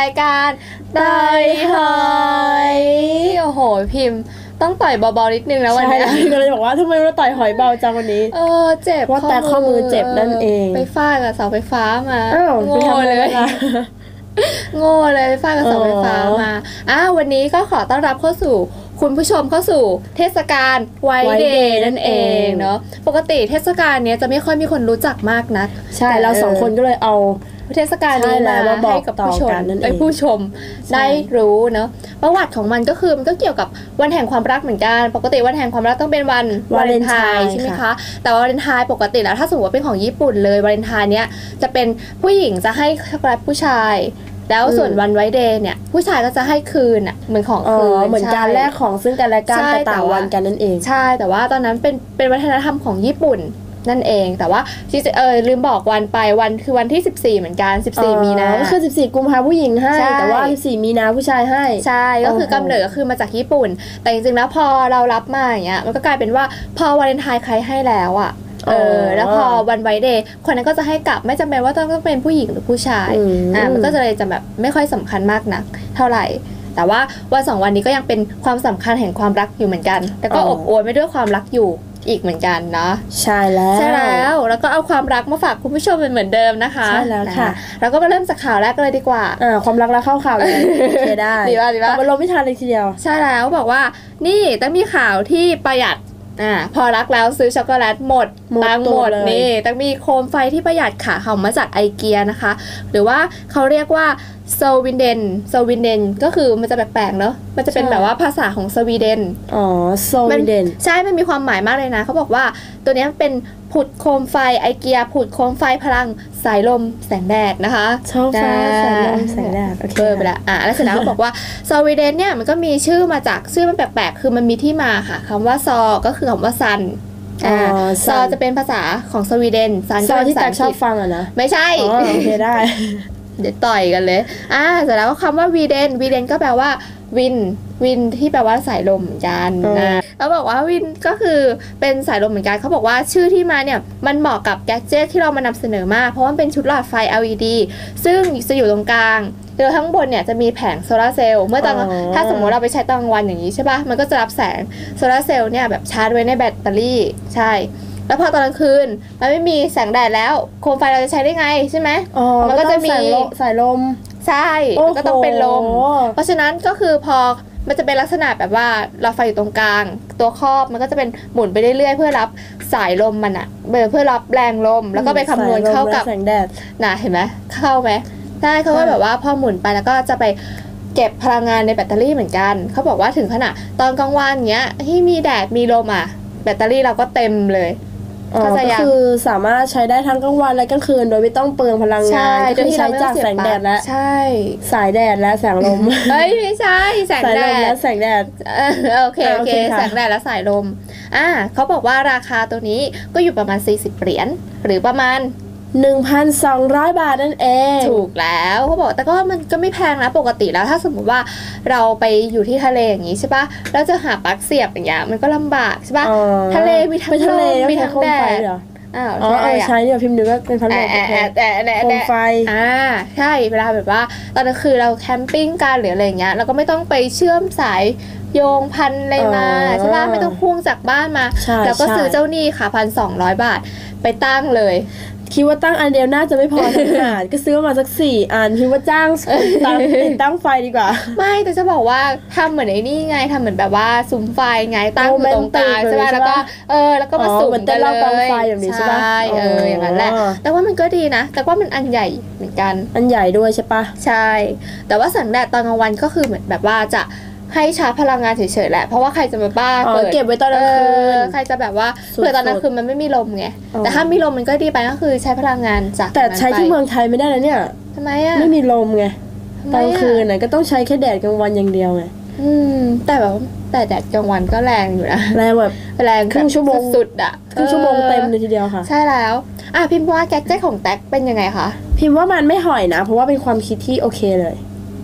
รับเข้าสู่รายการต่อยหอยโอ้โห พิมพ์ ต้องต่อยเบาๆนิดนึงนะวันใช่เนี้แล้วยก็เลยบอกว่าทำไมเราต่อยหอยเบาจังวันนี้ เออเจ็บว่าแต่ข้อมือเจ็บนั่นเอง ไปฟาดกับเสาไฟฟ้ามาอ้าวไปโง่ทำอะไรเลยล่ะโง่เลยไปฟาดกับเสาไฟฟ้าอ๋อมาอะวันนี้ก็ขอต้อนรับเข้าสู่ คุณผู้ชมเข้าสู่เทศกาลไว White เด Day ย์นั่นเองนั่นเองเนาะปกติเทศกาลเนี้ยจะไม่ค่อยมีคนรู้จักมากนัก ใช่เราสองคนก็เลยเอา เทศกาลนี้ใช่แล้มาวมาบอกให้กับผู้ชต่อมกันนั่นเองไอ้ยผู้ชมใช่ได้รู้เนาะประวัติของมันก็คือมันก็เกี่ยวกับวันแห่งความรักเหมือนกัน ปกติวันแห่งความรักต้องเป็นวันวาเลนไทน์ใช่ไหมคะแต่วาเลนไทน์ปกติแล้วถ้าสมมติว่าเป็นของญี่ปุ่นเลยวาเลนไทน์เนี้ยจะเป็นผู้หญิงจะให้ช็อกโกแลตผู้ชายแล้วส่วนวันไว้เดย์เนี่ย ผู้ชายก็จะให้คืนอะเหมือนของอ๋อคืนเหมือนการใช่แลกของซึ่งกันและกันใช่แต่แต่ต่างว่าวันกันนั่นเอง ใช่แต่ว่าตอนนั้นเป็นเป็นวัฒนธรรมของญี่ปุ่น นั่นเอง แต่ว่าจริงๆเออลืมบอกวันไปวันคือวันที่ 14 เหมือนกัน 14 มีนาก็คือ 14 กุมภาผู้หญิงให้ใช่แต่ว่า 14 มีนาผู้ชายให้ ใช่ ก็คือโอ้โหกำเนิดก็คือมาจากญี่ปุ่น แต่จริงๆแล้วพอเรารับมาอย่างเงี้ย มันก็กลายเป็นว่าพอวาเลนไทน์ใครให้แล้วอะเออแล้วพอวันไวเดย์คนนั้นก็จะให้กลับไม่จำเป็นว่าต้องต้องเป็นผู้หญิงหรือผู้ชายอืมอ่ามันก็จะเลยจะแบบไม่ค่อยสำคัญมากนัก เท่าไหร่ แต่ว่าวันสองวันนี้ก็ยังเป็นความสำคัญแห่งความรักอยู่เหมือนกัน แต่ก็อ๋ออบอวลไปด้วยความรักอยู่ อีกเหมือนกันเนาะใช่แล้วใช่แล้วแล้วก็เอาความรักมาฝากคุณผู้ชมเป็นเหมือนเดิมนะคะใช่แล้วค่ะนเราก็มาเริ่มจากข่าวแรกกันเลยดีกว่าอ่าความรักแล้วเข้าข่าวเลยโอเคได้ดีป่ะดีป่ะเอาไปลงไม่ทันเลยทีเดียว ใช่แล้วบอกว่า นี่ต้องมีข่าวที่ประหยัดอ่าพอรักแล้วซื้อช็อกโกแลตหมดหมดตังค์ตูหมดดเลยนี่ต้องมีโคมไฟที่ประหยัดค่ะเขามาจากไอเกียนะคะ หรือว่าเขาเรียกว่า โซวินเดนโซวินเดนก็คือมันจะแปลกๆเนอะมันจะเป็นแบบว่าภาษาของสวีเดนอ๋อโซมัวีเดนใช่มันมีความหมายมากเลยนะเขาบอกว่าตัวเนี้ยเป็นผุดโคมไฟไอเกียผุดโคมไฟพลังสายลมแสงแดดนะคะช่องฟ้าได้แสงลมแสงแดดโอเคเบอร์ไปแล้วอะแล้วเสร็จแล้วก็บอกว่าสวีเดนเนี่ยมันก็มีชื่อมาจากชื่อมันแปลกๆ คือมันมีที่มาค่ะคำว่าซอ ก็คือคำว่าซันอ๋ออ่าซันซอจะเป็นภาษาของสวีเดนซันซก็อยเป็นที่ภาษาแตอักงชอกบฤษฟังอะนะไม่ใช่อ๋อโอเคได้ เดี๋ยวต่อยกันเลย อ่าเสร็จแล้วก็คำว่าวีเดนวีเดนก็แปลว่าวิน วินที่แปลว่าสายลมเหมือนกันอ๋อนะแล้วบอกว่าวินก็คือเป็นสายลมเหมือนกันเขาบอกว่าชื่อที่มาเนี่ย มันเหมาะกับแกดเจิตที่เรามานำเสนอมาก เพราะว่ามันเป็นชุดหลอดไฟ LED ซึ่งจะอยู่ตรงกลางโดยข้างบนเนี่ยจะมีแผงโซลาร์เซลล์เมื่อตอนอ๋อถ้าสมมติเราไปใช้ตอนกลางวันอย่างนี้ใช่ปะมันก็จะรับแสงโซลาร์เซลล์เนี่ยแบบชาร์จไว้ในแบตเตอรี่ใช่ แล้วพอตอนกลางคืนมันไม่มีแสงแดดแล้วโคมไฟเราจะใช้ได้ไงใช่ไหมอ๋อมันก็จะมีต้องสายลมสายลมใช่โอ้โหก็ต้องเป็นลม เพราะฉะนั้นก็คือพอมันจะเป็นลักษณะแบบว่าเราไฟอยู่ตรงกลาง ตัวครอบมันก็จะเป็นหมุนไปเรื่อยๆ เพื่อรับสายลมมันอะเเพื่อรับแรงลม แล้วก็ไปคำนวณเข้ากับสยลมและแสงแดดนะเห็นไหมเข้าไหมใช่เขาก็ใช่แบบว่าพอหมุนไปแล้วก็จะไปเก็บพลังงานในแบตเตอรี่เหมือนกัน เขาบอกว่าถึงขนาดตอนกลางวันเนี้ยที่มีแดดมีลมอะ แบตเตอรี่เราก็เต็มเลย อ๋อเข้าใจก็ยัง คือสามารถใช้ได้ทั้งกลางวันและกลางคืน โดยไม่ต้องเปลืองพลังงานก็คือใช้จากแสงแดดและใช่สายแดดและแสงลมเฮ้ยไม่ใช่แสงสายแดลมดและแสงแดด เออโอเคอ่าโอเคโอเคค่ะ แสงแดดและสายลมอ่าเขาบอกว่าราคาตัวนี้ก็อยู่ประมาณ 40 เหรียญหรือประมาณ 1,200 บาทนั่นเอง ถูกแล้วเขาบอกแต่ก็มันก็ไม่แพงนะปกติแล้ว ถ้าสมมติว่าเราไปอยู่ที่ทะเลอย่างนี้ใช่ปะเราจะหาปลั๊กเสียบอย่างเงี้ยมันก็ลำบากใช่ปะอ๋อทะเลมีทั้งไปทะเลลมมีมีทั้ทั้งงโคมแดดไฟเหรออ้าวอ๋อใช่เอออะใช้เนี่ยพิมพ์นึกว่าเป็นพัดลแอะมแอะแอะแอะแอะโคมแอะไฟอ่าใช่เวลาแบบว่า ตอนกลางคืนเราแคมปิ้งกันหรืออะไรอย่างเงี้ยเราก็ไม่ต้องไปเชื่อมสายโยงพันอะไรมาอ๋อใช่ปะไม่ต้องพ่วงจากบ้านมาใช่แล้วก็ใช่ซื้อเจ้าหนี้ค่ะพันสองร้อยบาทไปตั้งเลย คิดว่าตั้งอันเดียวน่าจะไม่พอทั้งหาดก็ซื้อมาสักสี่อันคิดว่าจ้างตั้งติดตั้งไฟดีกว่า ไม่แต่จะบอกว่าทำเหมือนไอ้นี่ไงทำเหมือนแบบว่าซุ้มไฟไงตั้งอยู่ตรงกลางโรแมนติกใช่ปะเลยใช่ปะแล้วก็เออแล้วก็มาอ๋อสุ่มเหมือนกัเต้นนเลรอบกองยไฟแบบนี้ใช่ปะใช่เอออย่างนั้นแหละอ๋อแต่ว่ามันก็ดีนะ แต่ว่ามันอันใหญ่เหมือนกันอันใหญ่ด้วยใช่ปะใช่ แต่ว่าแสงแดดตอนกลางวันก็คือเหมือนแบบว่าจะ ให้ชาร์จพลังงานเฉยๆแหละ เพราะว่าใครจะมาบ้าอ๋อเปิดเก็บไว้ตอนกลางคืเอนอใครจะแบบว่าสุดๆเผื่อตอนกลางคืนมันไม่มีลมไงอ๋อแต่ถ้ามีลมมันก็ดีไปก็คือใช้พลังงานจากแต่นั้นใช้ที่ไปเมืองไทยไม่ได้แล้วเนี่ยทำไมอะไม่มีลมไงทำตไมอนอะคืนน่ะก็ต้องใช้แค่แดดกลางวันอย่างเดียวไงอืม แต่แบบว่าแต่แดดกลางวันก็แรงอยู่นะแรงแบบแรงครึ่งชั่วโมงสุดๆอะครึ่งชั่วโมงเต็มเลอยทีเดียวค่ะอใช่แล้วอะพิมพ์ว่าแกดเจ็ตของแท็กเป็นยังไงคะพิมพ์ว่ามันไม่ห่อยนะ เพราะว่าเป็นความคิดที่โอเคเลย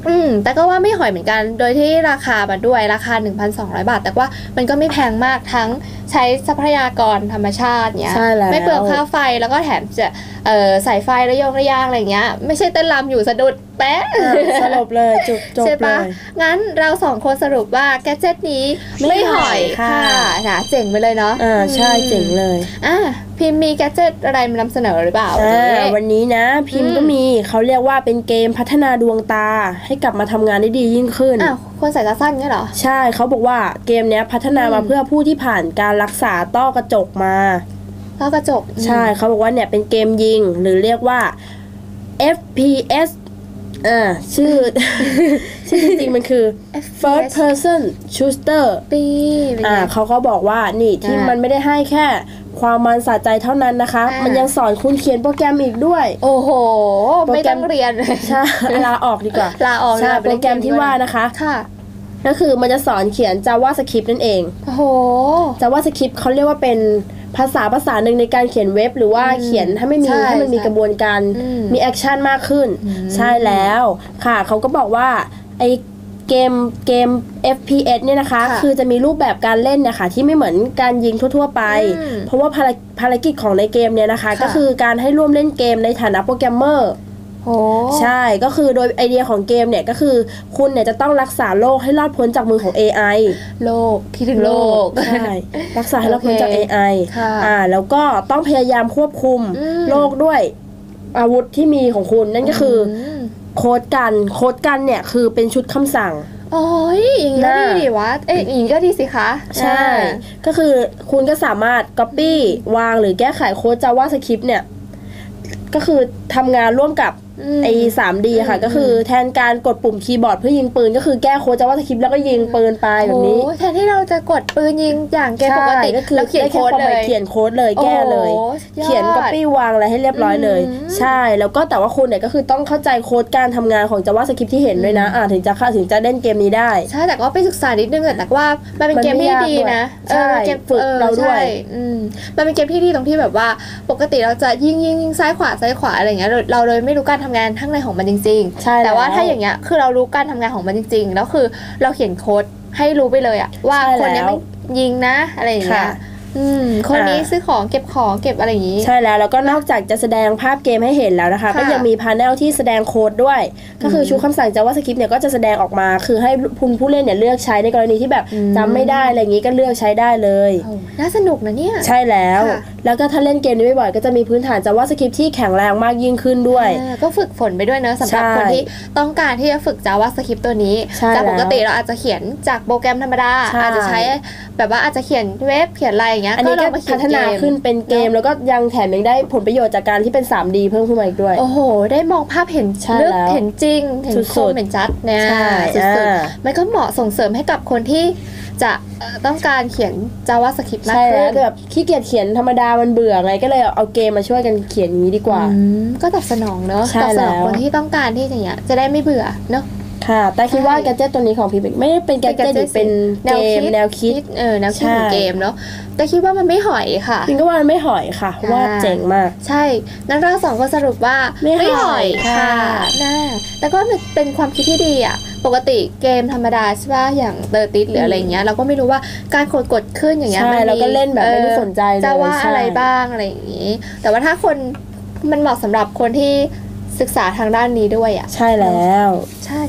อืม แต่ก็ว่าไม่หอยเหมือนกัน โดยที่ราคามันด้วยราคา 1,200 บาท แต่ว่ามันก็ไม่แพงมากทั้งใช้ทรัพยากรธรรมชาติเนี้ย ใช่แล้ว ไม่เปลืองค่าไฟแล้วก็แถมจะเอ่อใส่ไฟระยงระยางอะไรอย่างเงี้ย ไม่ใช่เต้นรำอยู่สะดุดแป๊ะ อะสรุปเลยจบจบใช่เลปะย งั้นเราสองคนสรุปว่าแกดเจ็ตนี้ไม่ไม่หหออยยค่ะ ค่ะนะเจ๋งไปเลยเนาะอ่าใช่เจ๋งเลย อะ พิมพ์มีแกดเจ็ตอะไรมานำเสนอหรือเปล่าอ่าเจ๊วันนี้นะ พิมพ์อืมก็มีเขาเรียกว่าเป็นเกมพัฒนาดวงตา ให้กลับมาทำงานได้ดียิ่งขึ้นอ้าวคนใส่ตาสั้นเงี้ยเหรอ ใช่เขาบอกว่าเกมเนี้ยพัฒนามาอืมเพื่อผู้ที่ผ่านการรักษาต้อกระจกมาแล้วกระจก ใช่เขาบอกว่าเนี่ยเป็นเกมยิงหรือเรียกว่า FPS อ่าชื่อ ชื่อจริงๆมันคือ First Person Shooter ปีเป็นไงอ่าเขาก็บอกว่านี่ที่อ่ามั มันไม่ได้ให้แค่ ความมันสะใจเท่านั้นนะคะ อ่ามั มันยังสอนคุณเขียนโปรแกรมอีกด้วย โอ้โห โปรไม่แกรต้มองเรียนใช่ลาออกดีกว่าลาออกใช่ลาโปรแกรมที่ว่านะคะ ค่ะ ก็คือมันจะสอนเขียน JavaScript นั่นเอง โอ้โห JavaScript เขาเรียกว่าเป็น ภาษาภาษาหนึ่งในการเขียนเว็บหรือว่าอืมเขียนให้ไม่มีใช่ให้มันมีใช่กระบวนการอืมมีแอคชั่นมากขึ้นอืมใช่แล้วค่ะเขาก็บอกว่าไอเกมเกม FPS เนี่ยนะคะค่ะคือจะมีรูปแบบการเล่นเนะคะที่ไม่เหมือนการยิงทั่ว ๆ ไปอืมเพราะว่าภารภารกิจของในเกมเนี่ยนะคะค่ะก็คือการให้ร่วมเล่นเกมในฐานะโปรแกรมเมอร์โอ้ ใช่ก็คือโดยไอเดียของเกมเนี่ยก็คือคุณเนี่ยจะต้องรักษาโลกให้รอดพ้นจากมือของ AI โลกคิดถึงโลกใช่รักษาให้รอดพ้นจากโอเค AI ค่ะอ่าแล้วก็ต้องพยายามควบคุมอืมโลกด้วยอาวุธที่มีของคุณนั่นก็คืออมโค้ดกันโค้ดกันเนี่ยคือเป็นชุดคำสั่งโอ้ยอย่างนี้ก็น่าดีดิวะเอ้ยอย่างนี้ก็ดีสิคะ ใช่อ่าก็คือคุณก็สามารถ Copy วางหรือแก้ไขโค้ด JavaScript เนี่ย ก็คือทำงานร่วมกับม ไอ้ 3D อะค่ะอืมก็คือแทนการกดปุ่มคีย์บอร์ดเพื่อยิงปืน ก็คือแก้โค้ด JavaScript แล้วก็ยิงปืนไปแบบนี้โอ้แทนที่เราจะกดปืนยิงอย่างเกมปกติใช่ก็คือเราเขียนได้แโค้ดความหเลมายยเขียนโค้ดเลยแก้เลยโอ้สุดอดเขียน copy วางอะไรให้เรียบร้อยเลยอืมใช่แล้วก็แต่ว่าคุณเนี่ยก็คือต้องเข้าใจโค้ดการทำงานของ JavaScript ที่เห็นด้วยนะอ่าถึงจะเข้าถึงจะเล่นเกมนี้ได้ใช่แต่ก็ไปศึกษานิดนึงแต่ว่ามันเป็นมันเกมไม่ที่ยากดีนะด้วยใช่เออเกมฝึกออเราด้วยใช่อืมมันเป็นเกมที่ดีตรงที่แบบว่าปกติเราจะยิงยิงยิงซ้ายขวาซ้ายขวาอะไรอย่างเงี้ยเราเราเลยไม่รู้การทำงานข้างในของมันจริงๆใช่แต่ว่าล้ถ้าอย่างเงี้ยคือเรารู้การทำงานของมันจริง ๆ แล้วคือเราเขียนโค้ดให้รู้ไปเลยอะว่าใช่คนเนี้ยแล้วไม่ยิงนะอะไรอย่างเงี้ยค่ะ อืมคนนี้อ่าซื้อของเก็บของเก็บอะไรอย่างงี้ ใช่แล้วแล้วก็นอกจากจะแสดงภาพเกมให้เห็นแล้วนะคะค่ะก็ยังมีพาเนลที่แสดงโค้ดด้วย ก็คือชุดคำสั่ง JavaScript เนี่ยก็จะแสดงออกมา คือให้คุณผู้เล่นเนี่ยเลือกใช้ในกรณีที่แบบอืมจำไม่ได้อะไรอย่างนี้ก็เลือกใช้ได้เลยโอ้น่าสนุกนะเนี่ย ใช่แล้วค่ะแล้วก็ถ้าเล่นเกมนี้บ่อยๆก็จะมีพื้นฐาน JavaScript ที่แข็งแรงมากยิ่งขึ้นด้วยอ่าก็ฝึกฝนไปด้วยเนอะสำหรับใช่คนที่ต้องการที่จะฝึก JavaScript ตัวนี้ใช่จากปกติแล้วเราอาจจะเขียนจากโปรแกรมธรรมดาใช่อาจจะใช้ แบบว่าอาจจะเขียนเว็บเขียนอะไรอย่างเงี้ยอันนี้ลก็งมเขีพัยฒนาเกมขึ้นเป็นเกม แล้วก็ยังแถมยังได้ผลประโยชน์จากการที่เป็น 3D เพิ่มขึ้นมาอีกด้วย โอ้โห ได้มองภาพเห็นใช่ลึกแล้วเห็นจริงเห็นคสุมดๆเห็นชัดเนี่ยใช่สุดอ่าๆมันก็เหมาะส่งเสริมให้กับคนที่จะเอ่อต้องการเขียน JavaScript มากใช่ขึ้แล้วนแต่แบบขี้เกียจเขียนธรรมดามันเบื่อไงก็เลยเอาเกมมาช่วยกันเขียนอย่างนี้ดีกว่าอืมก็ตอบสนองเนอะใช่ตอบสนองแล้วคนที่ต้องการที่จะเนี้ยจะได้ไม่เบื่อเนอะ ค่ะ แต่คิดว่าใช่แกดเจิตตัวนี้ของพี่เป็นไม่ได้เป็นแกดเจิตเป็น gadget เป็นเกมแนวคิดเออแนวคิดใช่ของเกมเนาะแต่คิดว่ามันไม่หอยค่ะจริงก็ว่ามันไม่หอยค่ะค่ะว่าเจ๋งมาก ใช่งั้นเราสองคนสรุปว่าไม่หอยค่ะน่าแต่ก็เป็นความคิดที่ดีอะปกติเกมธรรมดาใช่ป่ะอย่างเตอร์ติสหรืออะไรอย่างเงี้ยเราก็ไม่รู้ว่าการกดกดขึ้นอย่างเงี้ยใช่มันมีเราก็เล่นแบบไม่ได้สนใจเลยจะว่าใช่อะไรบ้างอะไรอย่างงี้ แต่ว่าถ้าคนมันเหมาะสำหรับคนที่ ศึกษาทางด้านนี้ด้วยอะใช่แล้ว ใช่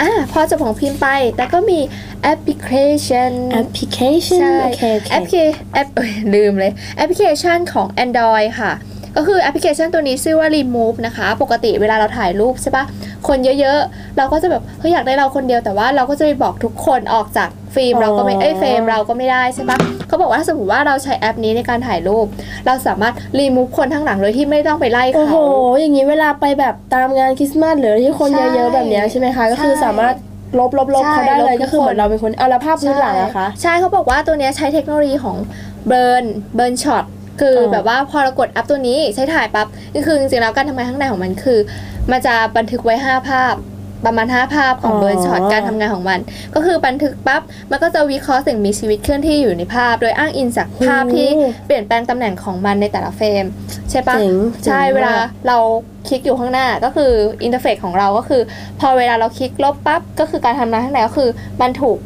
อะพอจบของพิมพ์ไป แต่ก็มีแอปพลิเคชันแอปพลิเคชันใช่โอเคโอเคแอปพลิเคแอปเอ้ยลืมเลยแอปพลิเคชันของ Android ค่ะ ก็คือแอปพลิเคชันตัวนี้ชื่อว่า Remove นะคะ ปกติเวลาเราถ่ายรูปใช่ปะคนเยอะๆ เราก็จะแบบเฮ้ยอยากได้เราคนเดียวแต่ว่าเราก็จะไปบอกทุกคนออกจากฟิล์มอ๋อเราก็ไม่เอ้ยเฟรมเราก็ไม่ได้ใช่ปะเขาบอกว่าถ้าสมมติว่าเราใช้แอปนี้ในการถ่ายรูป เราสามารถ Remove คนทั้างหลังโดยที่ไม่ต้องไปไล่โอ้เขาโห อย่างนี้เวลาไปแบบตามงานคริสต์มาสหรือที่คนใช่เยอะๆแบบเนี้ยใช่ไหมคะ ก็คือใช่สามารถลบลบลบใช่เขาได้เลยลบทุกก็คือเหมือคนนเราเป็นคนเอาแล้วภาพพื้นหลังนะคะ ใช่เขาบอกว่าตัวเนี้ยใช้เทคโนโลยีของเบิร์นเบิร์นช็อต คือออแบบว่าพอเรากดแอปตัวนี้ใช้ถ่ายปั๊บก็คือจริงๆแล้วการทำงานข้างในของมันคือ มันจะบันทึกไว้ 5 ภาพประมาณ 5 ภาพของอ๋อเบิร์นช็อตการทำงานของมัน ก็คือบันทึกปั๊บ มันก็จะวิเคราะห์สิ่งมีชีวิตเคลื่อนที่อยู่ในภาพ โดยอ้างอิงจากภาพที่เปลี่ยนแปลงตำแหน่งของมันในแต่ละเฟรม ใช่ปะเจ๋งใช่จ๋งเวลามกเราคลิกอยู่ข้างหน้าก็คืออินเทอร์เฟซของเราก็คือ พอเวลาเราคลิกลบปั๊บ ก็คือการทำงานข้างในก็คือมันถูก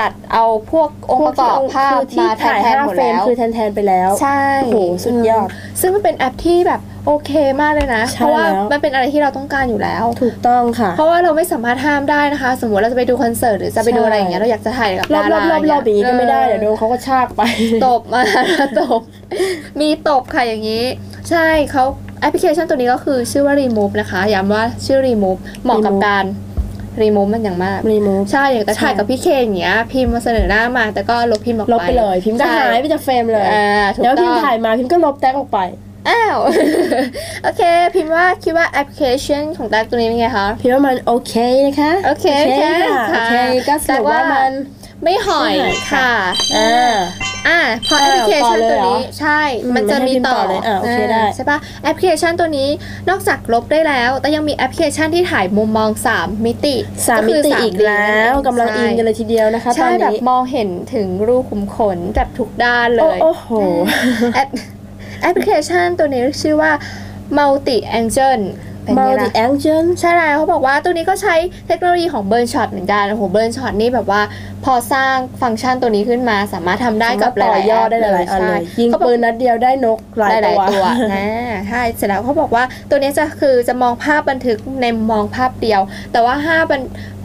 จัดเอาพวกองค์ประกอบภาพคือที่มาแทถ่ายนห้าๆหมดเฟรมแล้วคือแทนๆไปแล้วใช่โอ้โหสุดยอด ซึ่งมันเป็นแอปที่แบบโอเคมากเลยนะใช่เพราะว่าแล้วมันเป็นอะไรที่เราต้องการอยู่แล้ว ถูกต้องค่ะ เพราะว่าเราไม่สามารถห้ามได้นะคะ สมมติเราจะไปดูคอนเสิร์ตหรือจะไปดูอะไรอย่างเงี้ยเราอยากจะถ่ายกับรอบดารารอบรอบรอบอย่างนี้ก็ไม่ได้เดี๋ยวโดนเขาก็ชากไป ตบมาตบ มีตบค่ะอย่างนี้ ใช่เขาแอปพลิเคชันตัวนี้ก็คือชื่อว่า Remove นะคะย้ำว่าชื่อ Remove เหมาะกับ Remove การ Remove มันอย่างมากรีมูฟใช่อย่างแต่ถ่ายใช่กับพี่เคอย่างเงี้ยพิมพ์มาเสนอหน้ามาแต่ก็ลบพิมพ์ออกลไปบไปเลย พิมพ์ก็ใช่หายไปจากเฟรมเลยอ่าถูกแล้วต้พิมองพ์ถ่ายมาพิมพ์ก็ลบแท็กออกไปอ้าวโอเค พิมพ์ว่าคิดว่าแอปพลิเคชันของแท็กตัวนี้เป็นไงคะพิมพ์ว่ามันโอเคนะคะโอเคโอเคค่ะค่ะโอเคก็สรุปว่ามันไม่หอยไม่หอยค่ะค่ะอ่า อ่าพอแอปพลิเคชันต่อเลยตัวเหรอนี้ใช่อืมมันจะมีต่อให้พิมพ์ต่อเลยอะโอเคได้าใช่ปะแอปพลิเคชันตัวนี้นอกจากลบได้แล้ว แต่ยังมีแอปพลิเคชันที่ถ่ายมุมมอง 3 มิติสามมิติอีก 3D แล้วกำลังอินกันเลยทีเดียวนะคะตใช่อนแบบนี้มองเห็นถึงรูขุมขนแบบทุกด้านเลยโอ้โหแอปแอปพลิเคชันตัวนี้ชื่อว่า Multi Angel เป็นไง multi ล่ะ action ใช่แล้วเขาบอกว่าตัวนี้ก็ใช้เทคโนโลยีของเบิร์นช็อตเหมือนกันโอ้โหเบิร์นช็อตนี่แบบว่าพอสร้างฟังก์ชันตัวนี้ขึ้นมาสามารถทำได้กับหต่อลายๆยอดได้หลายๆอันใช่เลยยิงเขาบอก ปืนนัดเดียวได้นกหลายหลายตัวๆตัวนะใช่เสร็จแล้วเขาบอกว่าตัวนี้จะคือจะมองภาพบันทึกในมองภาพเดียว แต่ว่า5บัน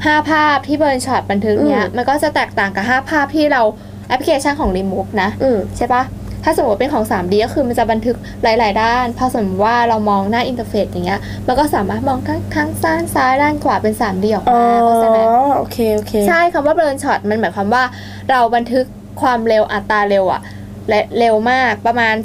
ห้าภาพที่เบิร์นช็อตบันทึกเนี้ยอืม มันก็จะแตกต่างกับ 5 ภาพที่เราแอปพลิเคชันของ Remove นะ อืม ใช่ปะ ถ้าสมมติเป็นของ 3D ก็คือมันจะบันทึกหลาย ๆ ด้าน พอสมมติว่าเรามองหน้าอินเทอร์เฟซอย่างเงี้ย มันก็สามารถมองทั้งทั้งซ้ายซ้ายด้านขวาเป็น 3D ออกอ๋อมาเข้าใจไหมโอเคโอเค ใช่คำว่าเบิร์นช็อตมันหมายความว่าเราบันทึกความเร็วอัตราเร็วอะและเร็วมากประมาณ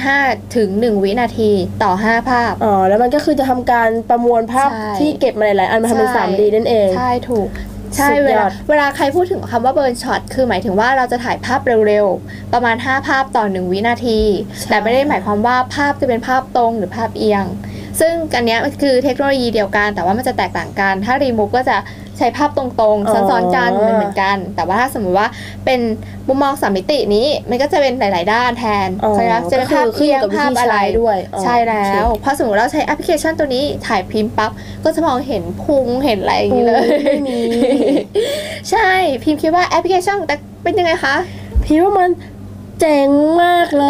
0.5 ถึง 1 วินาทีต่อ 5 ภาพ อ๋อ แล้วมันก็คือจะทำการประมวลภาพใช่ที่เก็บมาหลาย ๆ อันมาทำเป็นใช่ 3D นั่นเอง ใช่ ถูก ใช่สุดเวยอลาดเวลาใครพูดถึงคำว่าเบิร์นช็อตคือหมายถึงว่าเราจะถ่ายภาพเร็วๆ ประมาณ 5 ภาพต่อ1วินาที แต่ไม่ได้หมายความว่าภาพจะเป็นภาพตรงหรือภาพเอียง ซึ่งอันเนี้ยมันคือเทคโนโลยีเดียวกัน แต่ว่ามันจะแตกต่างกัน ถ้ารีมูฟก็จะ ใช้ภาพตรงๆ ซ้อนๆกันเหมือนกัน แต่ว่าถ้าสมมติว่าเป็นมุมมองสามมิตินี้ มันก็จะเป็นหลาย ๆ ด้านแทนอ๋อใช่ไหมจะเป็นภาพก็คือขึ้นเอีอยยู่งกับวิภาพธีอะไรใช้ด้วยอ๋อใช่แล้วโอเคพอสมมติเราใช้แอปพลิเคชันตัวนี้ถ่ายพิมพ์ปั๊บก็จะมองเห็นพุงเห็นอะไรอย่างนี้เลยไม่มีใช่พิมพ์คิดว่าแอปพลิเคชันของแต่เป็นยังไงคะพี่ว่ามัน เจ๋งมากเล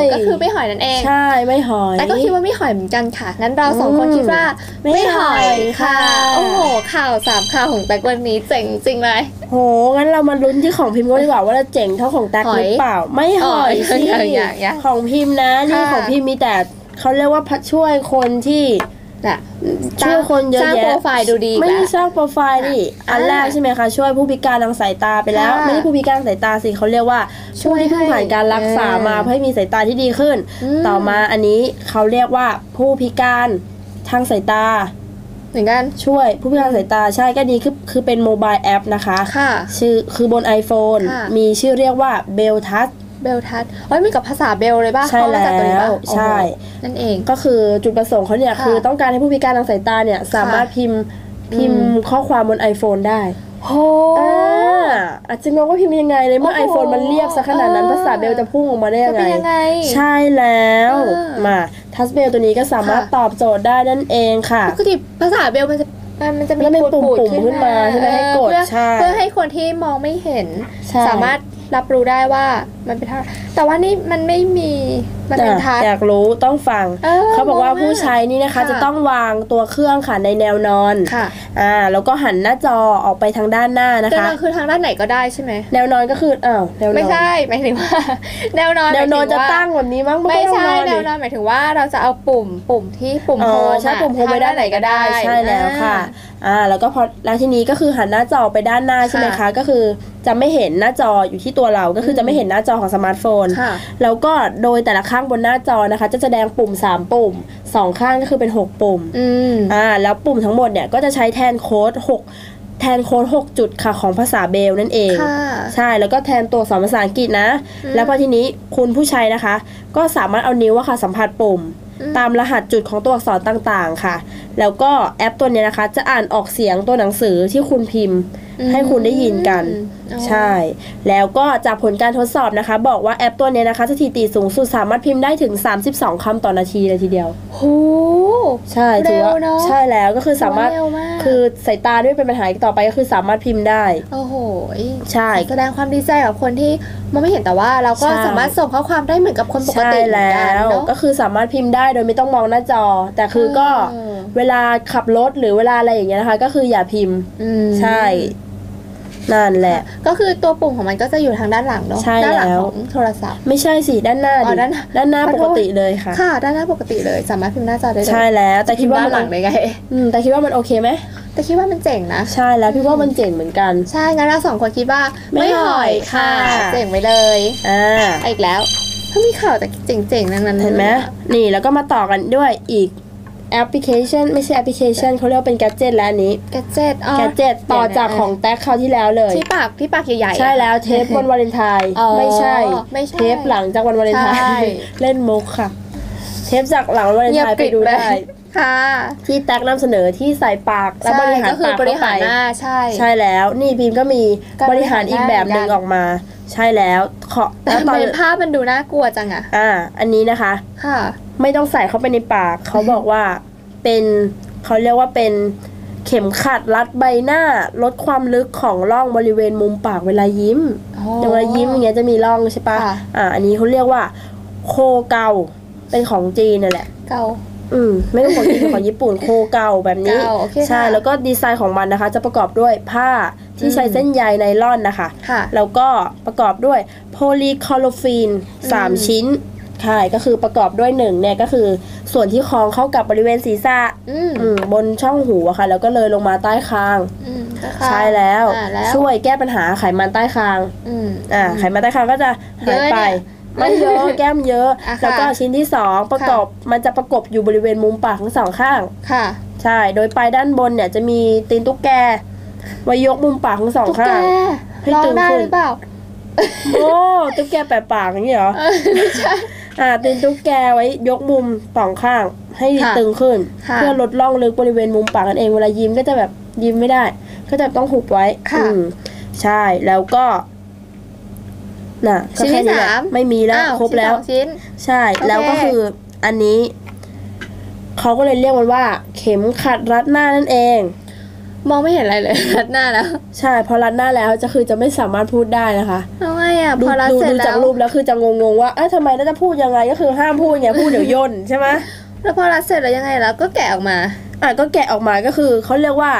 ยก็คือไม่หอยนั่นเอง ใช่ไม่หอย แต่ก็คิดว่าไม่หอยเหมือนกันค่ะ งั้นเราสองคนอืมคิดว่าไม่หอยค่ะโอ้โห ข่าวสามข่าวของแต่วันนี้เจ๋งจริงเลย โหงั้นเรามาลุ้นที่ของพิมพ์ก็ดีกว่าว่าจะเจ๋งเท่าของแตกหอยหรือเปล่า ไม่หอยอ๋อสิอย่างอย่างอย่างของพิมพ์นะนี่ค่ะ ของพิมพ์มีแต่เขาเรียกว่าพัดช่วยคนที่ น่ะช่วยคนเยอะสร้างแยะโปรไฟล์ดูดีอีกไม่ได้แล้วสร้างโปรไฟล์นี่อ่าอันแรกใช่ไหมคะช่วยผู้พิการทางสายตาไปแล้วค่ะไม่ใช่ผู้พิการทางสายตาสิเขาเรียกว่าช่ผู้วยที่เพิ่งผ่านการรักษาให้มาเพื่อให้มีสายตาที่ดีขึ้นอืมต่อมาอันนี้เขาเรียกว่าผู้พิการทางสายตาเหมือนกันช่วยผู้พิการทางสายตาใช่ก็ดีคือคือเป็นโมบายแอปนะคะ ค่ะ ชื่อคือบน iPhone ค่ะมีชื่อเรียกว่า b e l t o u c h เบลทัสเอ้ยมีกับภาษาเบลเลยป่ะใช่เขามาจากตัวนี้ป่ะแล้วโอ้โหใช่ นั่นเองก็คือจุดประสงค์เขาเนี่ยค่ะคือต้องการให้ผู้พิการทางสายตาเนี่ยสามารถพิมพ์พิมพ์ข้อความบน iPhone ได้โหอ่าอาจจะงงว่าพิมพ์ยังไงเลยเมื่อโอ้โห iPhone มันเรียบซะขนาดนั้นเออภาษาเบลจะพุ่งออกมาได้จะยังเป็นไงยังไง ใช่แล้วเออมาทัสเบลตัวนี้ก็สามารถค่ะตอบโจทย์ได้นั่นเองค่ะปกติภาษาเบลมันจะมันจะมีแล้วเป็นปูดปุ่มๆๆขึ้นมาใช่ไหมให้กดเพื่อใช่เพื่อให้คนที่มองไม่เห็นใช่สามารถ รับรู้ได้ว่ามันเป็นเท่าไหร่แต่ว่านี่มันไม่มีมันเป็นทัชอยากรู้ต้องฟังเออเขาบอกว่างงมากผู้ใช้นี่นะคะค่ะจะต้องวางตัวเครื่องค่ะในแนวนอนค่ะอ่าแล้วก็หันหน้าจอออกไปทางด้านหน้านะแต่คะมันคือทางด้านไหนก็ได้ใช่ไหมแนวนอนก็คืออ้าวแนวนอนไม่ใช่หมายถึงว่า แนวนอนแนวนอนหมายถึจะว่าตั้งแบบนี้มั้งไม่ใช่ต้องแนดิวนอนหมายถึงว่าเราจะเอาปุ่มปุ่มที่ปุ่มอ๋โฮอมใช่ปุ่มโฮมไปด้านไหนก็ได้ใช่แล้วค่ะ อ่าแล้วก็พอแล้วทีนี้ก็คือหันหน้าจอไปด้านหน้าใช่ไหมคะค่ะก็คือจะไม่เห็นหน้าจออยู่ที่ตัวเราก็คือจะไม่เห็นหน้าจอของสมาร์ทโฟนค่ะแล้วก็โดยแต่ละข้างบนหน้าจอนะคะ จะแสดงปุ่ม 3 ปุ่ม 2 ข้างก็คือเป็น 6 ปุ่มอืมอ่าแล้วปุ่มทั้งหมดเนี่ยก็จะใช้แทนโค้ด 6 แทนโค้ด 6 จุดค่ะของภาษาเบลนั่นเองค่ะใช่แล้วก็แทนตัวอักษรภาษาอังกฤษนะอืมแล้วพอทีนี้คุณผู้ใช้นะคะ ก็สามารถเอานิ้วอะค่ะสัมผัสปุ่มอืม ตามรหัสจุดของตัวอักษรต่างๆค่ะ แล้วก็แอปตัวนี้นะคะ จะอ่านออกเสียงตัวหนังสือที่คุณพิมพ์ให้คุณได้ยินกันอ๋อใช่ แล้วก็จากผลการทดสอบนะคะ บอกว่าแอปตัวเนี้ยนะคะสถิติสูงสุดสามารถพิมพ์ได้ถึง 32คำต่อนาทีเลยทีเดียวโหใช่ถือว่าเร็วเนอะใช่แล้วก็คือสามารถเร็วมากคือสายตาด้วยเป็นปัญหาอีกต่อไปก็คือสามารถพิมพ์ได้ โอ้โหใช่แสดงความดีใจกับคนที่มองไม่เห็นแต่ว่าเราก็ใช่สามารถส่งข้อความได้เหมือนกับคนปกใช่ติเหมือนแล้กันวเนาะก็คือสามารถพิมพ์ได้โดยไม่ต้องมองหน้าจอ แต่คือก็เออเวลาขับรถหรือเวลาอะไรอย่างเงี้ยนะคะ ก็คืออย่าพิมพ์อืมใช่ นั่นแหละ ก็คือตัวปุ่มของมันก็จะอยู่ทางด้านหลังเนาะใช่ด้านหลังแล้ว ของโทรศัพท์ ไม่ใช่สิด้านหน้าอ๋ดิอด้านหน้าด้านหน้าขอปโทกษติเลยค่ะ ค่ะ ด้านหน้าปกติเลย สามารถพิมพ์หน้าจอได้เลยใช่แล้วแต่คิดว่าด้ามันนหลังเลยไง อืมแต่คิดว่ามันโอเคไหมแต่คิดว่ามันเจ๋งนะ ใช่แล้วพี่ว่ามันเจ๋งเหมือนกัน ใช่ งั้นเราสองคนคิดว่าไม่ไม่ห่อยห่อยค่ะค่ะ เจ๋งไปเลยอ่า เอาอีกแล้วถ้ามีข่าวแต่เจ๋งๆทั้งนั้นเห็นไหมลยอะนี่แล้วก็มาต่อกันด้วยอีก แอปพลิเคชัน ไม่ใช่แอปพลิเคชันเขาเรียกว่าเป็นแกจ g ตแล้วอันนี้แกดเจ็ตอ๋อแกจ g ตต่อจากของแท็กคราวที่แล้วเลย ที่ปากที่ปากใหญ่ๆอะใช่แล้วเทปวันวาเลนไทน์อ๋อไม่ใช่ ไม่ใช่เทปหลังจากวันวาเลนไทใช่น์เล่นมุกค่ะ เทปจากหลังวันวาเลนเงียบไทน์กไปริบดูเลได้ย ค่ะที่แท็กนำเสนอที่ใส่ปากและใช่บริหารก็คือปากบริหารหเข้าน้าไปใช่ ใช่แล้วนี่พิมพ์ก็มีการบบริหารอีกแบบหนึ่งบริหารหน้าออกมา ใช่แล้วขอแต่แล้วตอนเป็นภาพมันดูน่ากลัวจังอะอ่า อันนี้นะคะ ค่ะ ไม่ต้องใส่เข้าไปในปากเขาบอกว่าเป็นเขาเรียกว่าเป็นเข็มขัดรัดใบหน้า ลดความลึกของร่องบริเวณมุมปากเวลายิ้มอย่างเวลายิ้มอย่างเงี้ยจะมีร่องใช่ปะค่ะอ่า อันนี้เขาเรียกว่า โคเกาเป็นของจีนนั่นแหละ เกา อืมไม่ต้องของจีนเป็นของญี่ปุ่นโคเกาแบบนี้ เกาโอเคใช่ค่ะแล้วก็ดีไซน์ของมันนะคะ จะประกอบด้วยผ้าที่ใช้อืมเส้นใยไนล่อนนะคะ ค่ะแล้วก็ประกอบด้วยโพลีคอโลฟีนสามอืม ชิ้นใช่ก็คือประกอบด้วยหนึ่งเนี่ยก็คือส่วนที่คล้องเข้ากับบริเวณศีรษะอืมอืมบนช่องหูอะค่ะ แล้วก็เลยลงมาใต้คาง อืมก็ค่ะใช่แล้ว อ่าแล้วช่วยแก้ปัญหาไขมันใต้คาง อืม อ่า ไขมันใต้คางก็จะหายไป เยอะเนี่ย ไม่เยอะแก้มเยอะอะค่ะแล้วก็ชิ้นที่สองประกอบมันจะประกบอยู่บริเวณมุมปากทั้งสองข้างค่ะ ใช่ โดยปลายด้านบนเนี่ยจะมีตีนตุ๊กแกไว้ยกมุมปากทั้งสองตุ๊กแกข้างให้ร้องตึงได้ขึ้นหรือเปล่าโอ้ตุ๊กแกแปะปากอย่างนี้เหรอเออไม่ใช่อ่าตีนตุ๊กแกไว้ยกมุมสองข้าง ให้ค่ะตึงขึ้นค่ะเพื่อลดร่องลึกบริเวณมุมปากกันเองเวลายิ้มก็จะแบบยิ้มไม่ได้ ก็จะต้องหุบไว้ค่ะอืมใช่แล้วก็ น่ะก็ชิ้นแค่ที่นี้แหละสามไม่มีแล้วอ้าวครบแล้ว ชิ้นสองชิ้น ใช่โอเค แล้วก็คืออันนี้ เขาก็เลยเรียกมันว่า เข็มขัดรัดหน้านั่นเอง มองไม่เห็นอะไรเลยรัดหน้าแล้วใช่พอรัดหน้าแล้วจะคือจะไม่สามารถพูดได้นะคะทำไมอะดูพอรัดดูเสร็จดูแล้จากวรูปแล้วคือจะงงๆว่าเอ้ยทำไมน่าจะพูดยังไงก็คือห้ามพูดไงพูดเดี๋ยวย่นใช่ไหมแล้วพอรัดเสร็จแล้วยังไงแล้วก็แกะออกมา อะก็แกะออกมาก็คือเขาเรียกว่า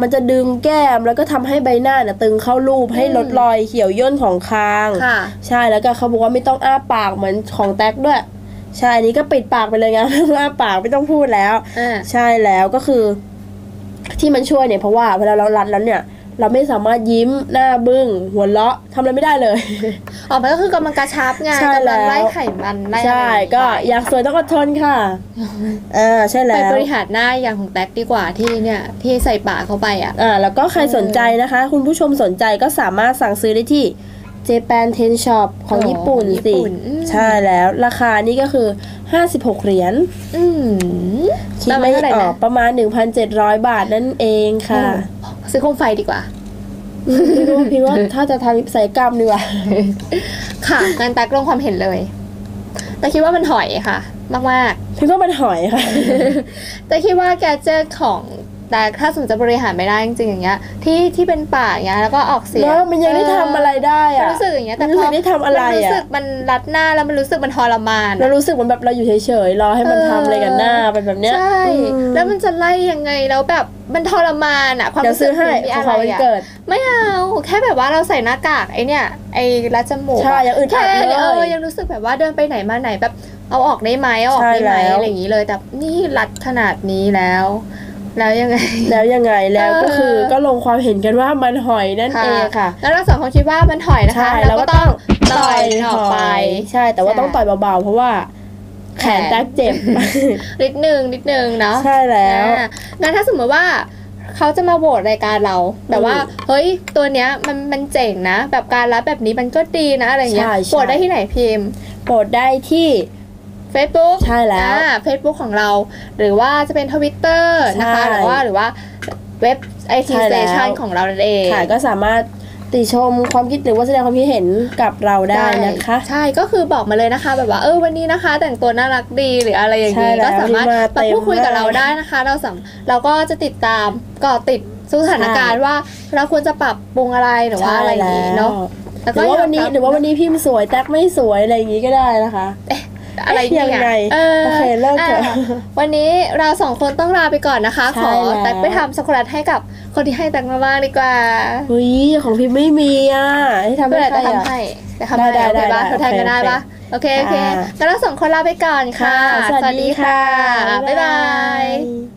มันจะดึงแก้มแล้วก็ทำให้ใบหน้าเนี่ยตึงเข้ารูปให้ลดรอยเหี่ยวย่นของคางค่ะใช่แล้วก็เขาบอกว่าไม่ต้องอ้าปากเหมือนของแท็กด้วยใช่อันนี้ก็ปิดปากไปเลยไงไม่ต้องอ้าปากไม่ต้องพูดแล้วอ่าใช่แล้วก็คือ ที่มันช่วยเนี่ยเพราะว่าเวลาเรารัดแล้วเนี่ย เราไม่สามารถยิ้มหน้าบึ้งหัวเราะทำอะไรไม่ได้เลย ออกมาก็คือกำลังกระชับไงใช่กำลังแล้วไล่ไขมันไล่อะไรใช่ก็ไปอยากสวยต้องอดทนค่ะอ่าใช่ไปแล้วบริหารหน้าอย่างของแท็กดีกว่าที่เนี่ยที่ใส่ปากเข้าไปอะ อ่าแล้วก็ใครสนใจนะคะ คุณผู้ชมสนใจก็สามารถสั่งซื้อได้ที่ Japan Ten Shop ของอ๋อญี่ปุ่นญี่สิปุ่นอืมใช่แล้วราคานี่ก็คือ 56 เหรียญอืมคิดไม่ประาณเท่าหร่ออนะกประมาณ 1,700 บาทนั่นเองค่ะโอ้ซื้อโคมไฟดีกว่าพี่ว่าพี่ว่าถ้าจะทำศัลยกรรมดีกว่า ค่ะงั้นแท็กลงความเห็นเลย แต่คิดว่ามันหอยค่ะ มากพี่ว่ามันหอยค่ะๆแต่คิดว่าแกเจตของ แต่ถ้าสมมติจะบริหารไม่ได้จริงๆอย่างเงี้ยที่ที่เป็นปากอย่างเงี้ยแล้วก็ออกเสียงแล้วมันยังได้ทำอะไรได้เอออะ มันรู้สึกอย่างเงี้ยแต่มันพรู้อสึกได้ทำอะไรมันรู้อะสึกมันรัดหน้าแล้วมันรู้สึกมันทรมานเราอะ รู้สึกเหมือนแบบเราอยู่เฉยๆรอให้มันเออ ทำอะไรกันหน้าเป็นแบบเนี้ยใช่อืมแล้วมันจะไล่ยังไงแล้วแบบมันทรมานอะความเดี๋ยวรู้สึซื้กอให้มันมีขออะขไรอวันอะเกิด ไม่เอาแค่แบบว่าเราใส่หน้ากากไอเนี่ยไอรัดจมูกใช่ยังอึดอัแค่ดเลย เออยังรู้สึกแบบว่าเดินไปไหนมาไหนแบบเอาออกได้ไหมเอาออกใช่ได้ไหมแล้ว อะไรอย่างนี้เลยแต่นี่รัดขนาดนี้แล้ว แล้วยังไง แล้วยังไงแล้วก็คือเออก็ลงความเห็นกันว่ามันหอยนั่นเองค่ะ แล้วเราสองคนคิดว่ามันถอยนะคะใช่แล้แล้ววก็ก็ต้ต้อองงต่อยออกไป ใช่ แต่ว่าใช่ต้องต่อยเบาๆ เพราะว่าแขนแขนแท็กเจ็บนิดนึงนิดนึงเนาะใช่แล้วอะงั้นถ้าสมมติว่าเขาจะมาโหวตรายการเราแบบว่าอืมเฮ้ยตัวเนี้ยมันมันเจ๋งนะ แบบการรับแบบนี้มันก็ดีนะอะไรเงี้ยใช่ใช่โหวตได้ที่ไหนพิมพ์โปรดได้ที่ Facebook ใช่แล้วอ่า Facebook ของเรา หรือว่าจะเป็นทวิตเตอร์นะคะใช่หรือว่าหรือว่าเว็บ IT ใช่แล้ว Station ของเรานั่นเองค่ะก็สามารถติชมความคิดหรือว่าแสดงความคิดเห็นกับเราได้นะคะ ใช่ก็คือบอกมาเลยนะคะ แบบว่าเออวันนี้นะคะ แต่งตัวน่ารักดีหรืออะไรอย่างใช่นี้แล้วก็สามารถที่มามาพูดคุยกับเต็มเราได้นะคะ เราสามเราก็จะติดตามก็ติดสถานการณ์ว่าเราควรจะปรับปรุงอะไรหรือว่าอะไรอย่างนี้เนาะหรือว่าวันนี้หรือว่าวันนี้พิมพ์สวยแท็กไม่สวยอะไรอย่างนี้ก็ได้นะคะ อะไรเอ๊ะยังไงเออโอเคเลิกเถอะอะวันนี้เราสองคนต้องลาไปก่อนนะคะใช่ขอแล้วแตกไปทำช็อกโกแลตให้กับคนที่ให้แตกมาบ้างดีกว่าอุ้ยของพิมพ์ไม่มีอะให้ทำเพื่ให้อใครจะอะทำให้จะทำให้ได้โอเคได้ปะได้เธอแทนกันได้ปะโอเคโอเคอ่างั้นเราสองคนลาไปก่อนค่ะค่ะสวัสดีค่ะ บ๊ายบายบ๊ายบาย